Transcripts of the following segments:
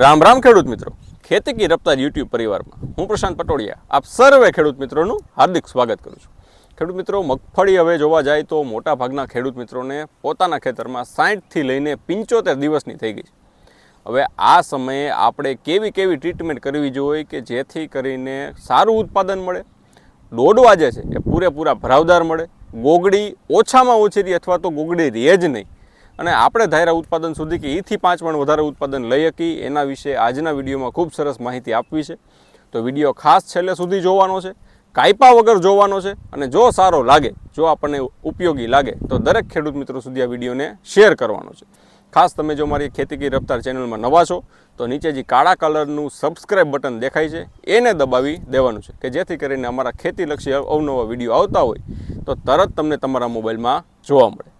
રામ રામ ખેડૂત મિત્રો. ખેતી કી રફતાર યુટ્યુબ પરિવારમાં હું પ્રશાંત પટોડિયા આપ સર્વે ખેડૂત મિત્રોનું હાર્દિક સ્વાગત કરું છું. ખેડૂત મિત્રો, મગફળી હવે જોવા જાય તો મોટા ભાગના ખેડૂત મિત્રોને પોતાના ખેતરમાં સાઠથી લઈને પંચોતેર દિવસની થઈ ગઈ છે. હવે આ સમયે આપણે કેવી કેવી ટ્રીટમેન્ટ કરવી જોઈએ કે જેથી કરીને સારું ઉત્પાદન મળે દોડવા જે છે એ પૂરેપૂરા ભરાવદાર મળે, ગોગડી ઓછામાં ઓછી રહી અથવા તો ગોગડી રહે જ નહીં. અને આપણે ધાયરા ઉત્પાદન સુધી કે એથી પાંચ પણ વધારે ઉત્પાદન લઈ શકી એના વિશે આજના વિડીયોમાં ખૂબ સરસ માહિતી આપવી છે. તો વીડિયો ખાસ છેલ્લે સુધી જોવાનો છે, કાયપા વગર જોવાનો છે, અને જો સારો લાગે, જો આપણને ઉપયોગી લાગે, તો દરેક ખેડૂત મિત્રો સુધી આ વિડીયોને શેર કરવાનો છે. ખાસ તમે જો મારી ખેતી કી રફતાર ચેનલમાં નવા છો, તો નીચે જે કાળા કલરનું સબસ્ક્રાઇબ બટન દેખાય છે, એને દબાવી દેવાનું છે, કે જેથી કરીને અમારા ખેતીલક્ષી અવનવા વીડિયો આવતા હોય, તો તરત તમને તમારા મોબાઈલમાં જોવા મળે.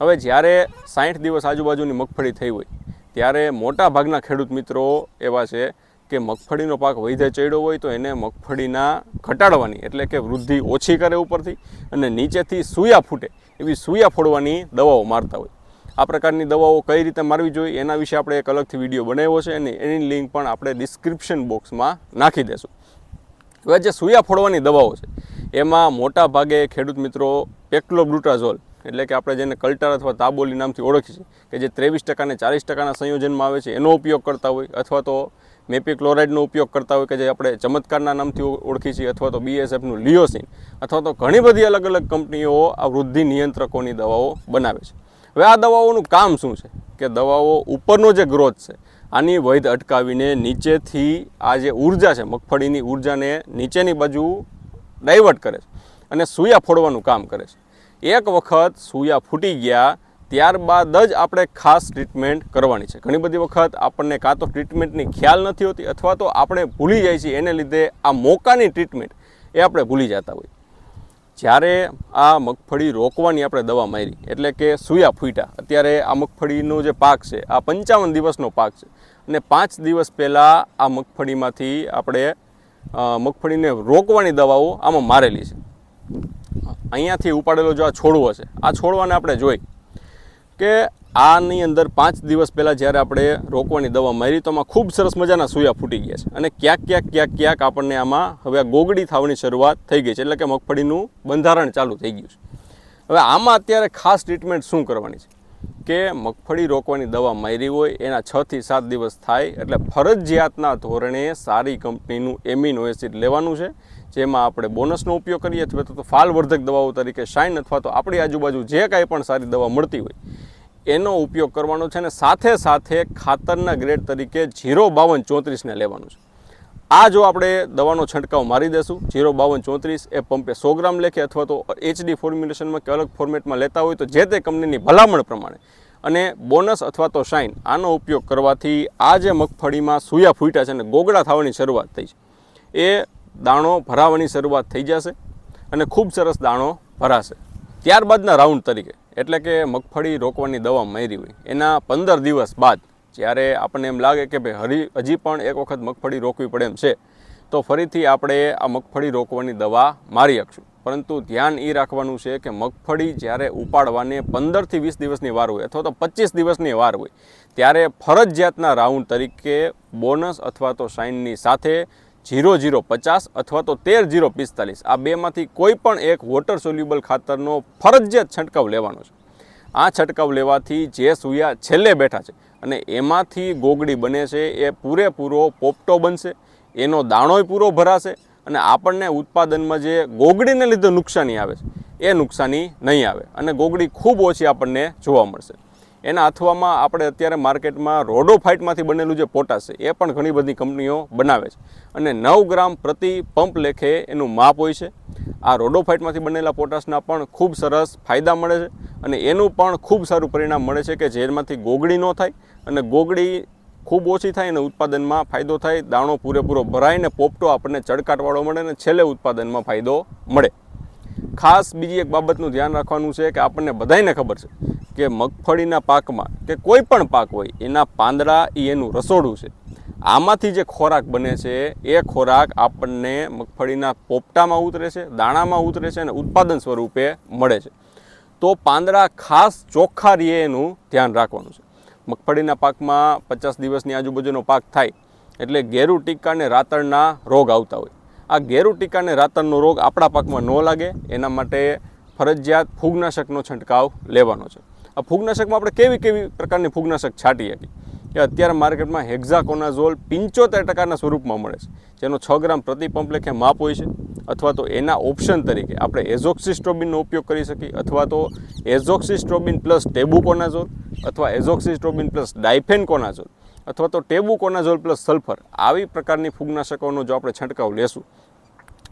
હવે જ્યારે સાઠ દિવસ આજુબાજુની મગફળી થઈ હોય, ત્યારે મોટા ભાગના ખેડૂત મિત્રો એવા છે કે મગફળીનો પાક વૈધે ચડ્યો હોય તો એને મગફળીના ઘટાડવાની એટલે કે વૃદ્ધિ ઓછી કરે ઉપરથી અને નીચેથી સૂયા ફૂટે એવી સૂયા ફોડવાની દવાઓ મારતા હોય. આ પ્રકારની દવાઓ કઈ રીતે મારવી જોઈએ એના વિશે આપણે એક અલગથી વીડિયો બનાવ્યો છે અને એની લિંક પણ આપણે ડિસ્ક્રિપ્શન બોક્સમાં નાખી દેશું. હવે જે સૂયા ફોડવાની દવાઓ છે, એમાં મોટા ભાગે ખેડૂત મિત્રો પેક્લોબ્રુટાઝોલ એટલે કે આપણે જેને કલ્ટર અથવા તાબોલી નામથી ઓળખીએ છીએ, કે જે ત્રેવીસ ટકાને ચાલીસ ટકાના સંયોજનમાં આવે છે, એનો ઉપયોગ કરતા હોય, અથવા તો મેપિક્લોરાઇડનો ઉપયોગ કરતા હોય, કે જે આપણે ચમત્કારના નામથી ઓળખી છીએ, અથવા તો બીએસએફનું લિયોસિન, અથવા તો ઘણી બધી અલગ અલગ કંપનીઓ આ વૃદ્ધિ નિયંત્રકોની દવાઓ બનાવે છે. હવે આ દવાઓનું કામ શું છે? કે દવાઓ ઉપરનો જે ગ્રોથ છે, આની વૈધ અટકાવીને નીચેથી આ જે ઊર્જા છે, મગફળીની ઉર્જાને નીચેની બાજુ ડાયવર્ટ કરે છે અને સૂયા ફોડવાનું કામ કરે છે. એક વખત સૂયા ફૂટી ગયા, ત્યારબાદ જ આપણે ખાસ ટ્રીટમેન્ટ કરવાની છે. ઘણી બધી વખત આપણને કાં તો ટ્રીટમેન્ટની ખ્યાલ નથી હોતી અથવા તો આપણે ભૂલી જાય છીએ, એને લીધે આ મોકાની ટ્રીટમેન્ટ એ આપણે ભૂલી જતા હોય જ્યારે આ મગફળી રોકવાની આપણે દવા મારી, એટલે કે સૂયા ફૂટ્યા, અત્યારે આ મગફળીનો જે પાક છે, આ પંચાવન દિવસનો પાક છે. અને પાંચ દિવસ પહેલાં આ મગફળીમાંથી આપણે મગફળીને રોકવાની દવાઓ આમાં મારેલી છે. અહીંયાથી ઉપાડેલો જો આ છોડવો છે, આ છોડવાને આપણે જોઈ કે આની અંદર પાંચ દિવસ પહેલાં જ્યારે આપણે રોકવાની દવા મારી, તો આમાં ખૂબ સરસ મજાના સૂયા ફૂટી ગયા છે. અને ક્યાંક ક્યાંક ક્યાંક ક્યાંક આપણને આમાં હવે આ ગોગડી થવાની શરૂઆત થઈ ગઈ છે, એટલે કે મગફળીનું બંધારણ ચાલુ થઈ ગયું છે. હવે આમાં અત્યારે ખાસ ટ્રીટમેન્ટ શું કરવાની છે? કે મગફળી રોકવાની દવા મારી હોય, એના છ થી સાત દિવસ થાય, એટલે ફરજિયાતના ધોરણે સારી કંપનીનું એમિનો એસિડ લેવાનું છે, જેમાં આપણે બોનસનો ઉપયોગ કરીએ અથવા તો ફાલવર્ધક દવાઓ તરીકે શાઇન અથવા તો આપણી આજુબાજુ જે કાંઈ પણ સારી દવા મળતી હોય, એનો ઉપયોગ કરવાનો છે અને સાથે સાથે ખાતરના ગ્રેડ તરીકે જીરો બાવન ચોત્રીસને લેવાનું છે. આ જો આપણે દવાનો છંટકાવ મારી દેશું, જીરો બાવન ચોત્રીસ, એ પંપે સો ગ્રામ લેખે અથવા તો એચડી ફોર્મ્યુલેશનમાં કે અલગ ફોર્મેટમાં લેતા હોય તો જે તે કંપનીની ભલામણ પ્રમાણે. અને બોનસ અથવા તો શાઇન, આનો ઉપયોગ કરવાથી આ જે મગફળીમાં સૂયા ફૂટ્યા છે અને ગોગળા થવાની શરૂઆત થઈ છે. એ દાણો ભરાવાની શરૂઆત થઈ જશે અને ખૂબ સરસ દાણો ભરાશે. ત્યારબાદના રાઉન્ડ તરીકે, એટલે કે મગફળી રોકવાની દવા મારી હોય, એના પંદર દિવસ બાદ જ્યારે આપણને એમ લાગે કે ભાઈ હરી, હજી પણ એક વખત મગફળી રોકવી પડે એમ છે, તો ફરીથી આપણે આ મગફળી રોકવાની દવા મારી શકશું. પરંતુ ધ્યાન એ રાખવાનું છે કે મગફળી જ્યારે ઉપાડવાને પંદરથી વીસ દિવસની વાર હોય અથવા તો પચીસ દિવસની વાર હોય, ત્યારે ફરજિયાતના રાઉન્ડ તરીકે બોનસ અથવા તો શાઇનની સાથે જીરો જીરો પચાસ અથવા તો તેર જીરો પિસ્તાલીસ, આ બેમાંથી કોઈ પણ એક વોટર સોલ્યુબલ ખાતરનો ફરજિયાત છંટકાવ લેવાનો છે. આ છંટકાવ લેવાથી જે સૂયા છેલ્લે બેઠા છે અને એમાંથી ગોગડી બને છે, એ પૂરેપૂરો પોપટો બનશે, એનો દાણોય પૂરો ભરાશે અને આપણને ઉત્પાદનમાં જે ગોગડીને લીધે નુકસાની આવે છે, એ નુકસાની નહીં આવે અને ગોગડી ખૂબ ઓછી આપણને જોવા મળશે. એના અથવામાં આપણે અત્યારે માર્કેટમાં રોડોફાઇટમાંથી બનેલું જે પોટાશ છે, એ પણ ઘણી બધી કંપનીઓ બનાવે છે. અને નવ ગ્રામ પ્રતિ પંપ લેખે એનું માપ હોય છે. આ રોડોફાઇટમાંથી બનેલા પોટાશના પણ ખૂબ સરસ ફાયદા મળે છે અને એનું પણ ખૂબ સારું પરિણામ મળે છે કે જેમાંથી ગોગડી ન થાય અને ગોગડી ખૂબ ઓછી થાય અને ઉત્પાદનમાં ફાયદો થાય. દાણો પૂરેપૂરો ભરાય ને પોપટો આપણને ચડકાટવાળો મળે અને છેલ્લે ઉત્પાદનમાં ફાયદો મળે. ખાસ બીજી એક બાબતનું ધ્યાન રાખવાનું છે કે આપણને બધાને ખબર છે કે મગફળીના પાકમાં કે કોઈ પણ પાક હોય, એના પાંદડા એ એનું રસોડું છે. આમાંથી જે ખોરાક બને છે, એ ખોરાક આપણને મગફળીના પોપટામાં ઉતરે છે, દાણામાં ઉતરે છે અને ઉત્પાદન સ્વરૂપે મળે છે. તો પાંદડા ખાસ ચોખ્ખા રીએ એનું ધ્યાન રાખવાનું છે. મગફળીના પાકમાં પચાસ દિવસની આજુબાજુનો પાક થાય, એટલે ઘેરું ટીકા અને રાતળના રોગ આવતા હોય. આ ગેરુ ટીકા અને રાતળનો રોગ આપણા પાકમાં ન લાગે, એના માટે ફરજિયાત ફૂગનાશકનો છંટકાવ લેવાનો છે. આ ફૂગનાશકમાં આપણે કેવી કેવી પ્રકારની ફૂગનાશક છાંટી શકીએ? કે અત્યારે માર્કેટમાં હેક્ઝાકોનાઝોલ પંચોતેર ટકાના સ્વરૂપમાં મળે છે. જેનો છ ગ્રામ પ્રતિ પંપ માપ હોય છે. અથવા તો એના ઓપ્શન તરીકે આપણે એઝોક્સિસ્ટ્રોબિનનો ઉપયોગ કરી શકીએ. અથવા તો એઝોક્સિસ્ટ્રોબિન પ્લસ ટેબુકોનાઝોલ અથવા એઝોક્સિસ્ટ્રોબિન પ્લસ ડાયફેનકોનાઝોલ. અથવા તો ટેબુકોનાઝોલ પ્લસ સલ્ફર આવી પ્રકારની ફૂગનાશકોનો જો આપણે છંટકાવ લેશું,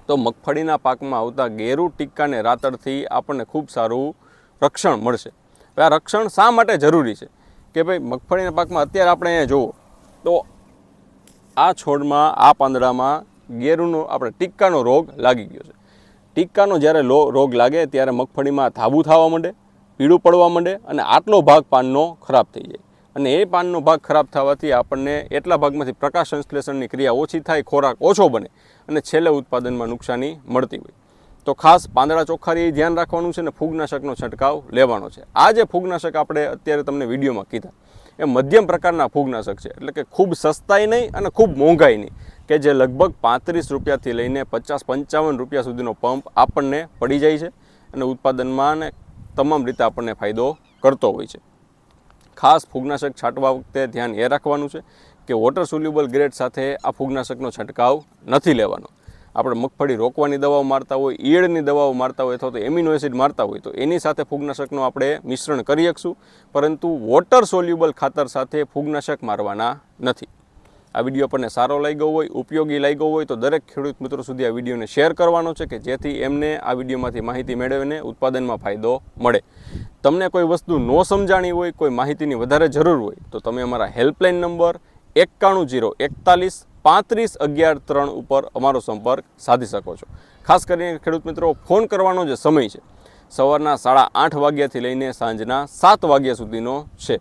તો મગફળીના પાકમાં આવતા ગેરુ ટીક્કાને રાતડથી આપણને ખૂબ સારું રક્ષણ મળશે. હવે આ રક્ષણ શા માટે જરૂરી છે? કે ભાઈ, મગફળીના પાકમાં અત્યારે આપણે અહીંયા જુઓ, તો આ છોડમાં, આ પાંદડામાં ગેરુનો, આપણે ટીક્કાનો રોગ લાગી ગયો છે. ટીક્કાનો જ્યારે લો, રોગ લાગે, ત્યારે મગફળીમાં થાબુ થવા માંડે, પીળું પડવા માંડે અને આટલો ભાગ પાનનો ખરાબ થઈ જાય. અને એ પાનનો ભાગ ખરાબ થવાથી આપણને એટલા ભાગમાંથી પ્રકાશ સંશ્લેષણની ક્રિયા ઓછી થાય, ખોરાક ઓછો બને અને છેલ્લે ઉત્પાદનમાં નુકસાની મળતી હોય. તો ખાસ પાંદડા ચોખ્ખારી ધ્યાન રાખવાનું છે ને ફૂગનાશકનો છંટકાવ લેવાનો છે. આ જે ફૂગનાશક આપણે અત્યારે તમને વિડીયોમાં કીધા, એ મધ્યમ પ્રકારના ફૂગનાશક છે. એટલે કે ખૂબ સસ્તાઈ નહીં અને ખૂબ મોંઘાઈ નહીં, કે જે લગભગ પાંત્રીસ રૂપિયાથી લઈને પચાસ પંચાવન રૂપિયા સુધીનો પંપ આપણને પડી જાય છે અને ઉત્પાદનમાં અને તમામ રીતે આપણને ફાયદો કરતો હોય છે. ખાસ ફૂગનાશક છાંટવા વખતે ધ્યાન એ રાખવાનું છે કે વોટર સોલ્યુબલ ગ્રેડ સાથે આ ફૂગનાશકનો છંટકાવ નથી લેવાનો. આપણે મગફળી રોકવાની દવાઓ મારતા હોય, ઈયળની દવાઓ મારતા હોય અથવા તો એમિનો એસિડ મારતા હોય તો એની સાથે ફૂગનાશકનું આપણે મિશ્રણ કરી શકશું, પરંતુ વોટર સોલ્યુબલ ખાતર સાથે ફૂગનાશક મારવાના નથી. આ વીડિયો આપણને સારો લાગ્યો હોય, ઉપયોગી લાગ્યો હોય, તો દરેક ખેડૂત મિત્રો સુધી આ વિડીયોને શેર કરવાનો છે કે જેથી એમને આ વિડીયોમાંથી માહિતી મેળવીને ઉત્પાદનમાં ફાયદો મળે. તમને કોઈ વસ્તુ ન સમજાણી હોય, કોઈ માહિતીની વધારે જરૂર હોય, તો તમે અમારા હેલ્પલાઇન નંબર એકાણું જીરો એકતાલીસ પાંત્રીસ અગિયાર ત્રણ ઉપર અમારો સંપર્ક સાધી શકો છો. ખાસ કરીને ખેડૂત મિત્રો, ફોન કરવાનો જે સમય છે. સવારના સાડા આઠ વાગ્યાથી લઈને સાંજના સાત વાગ્યા સુધીનો છે.